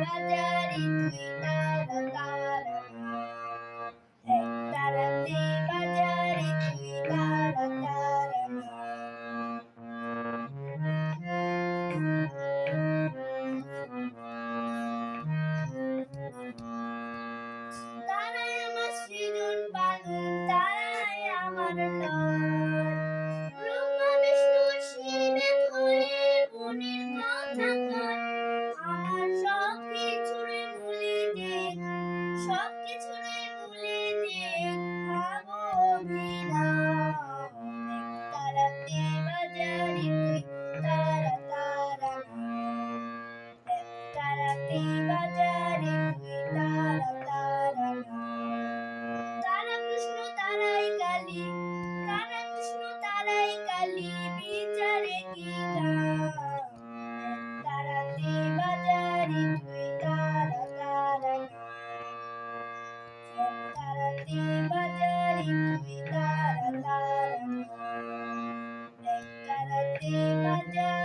বাজারে তুই Deva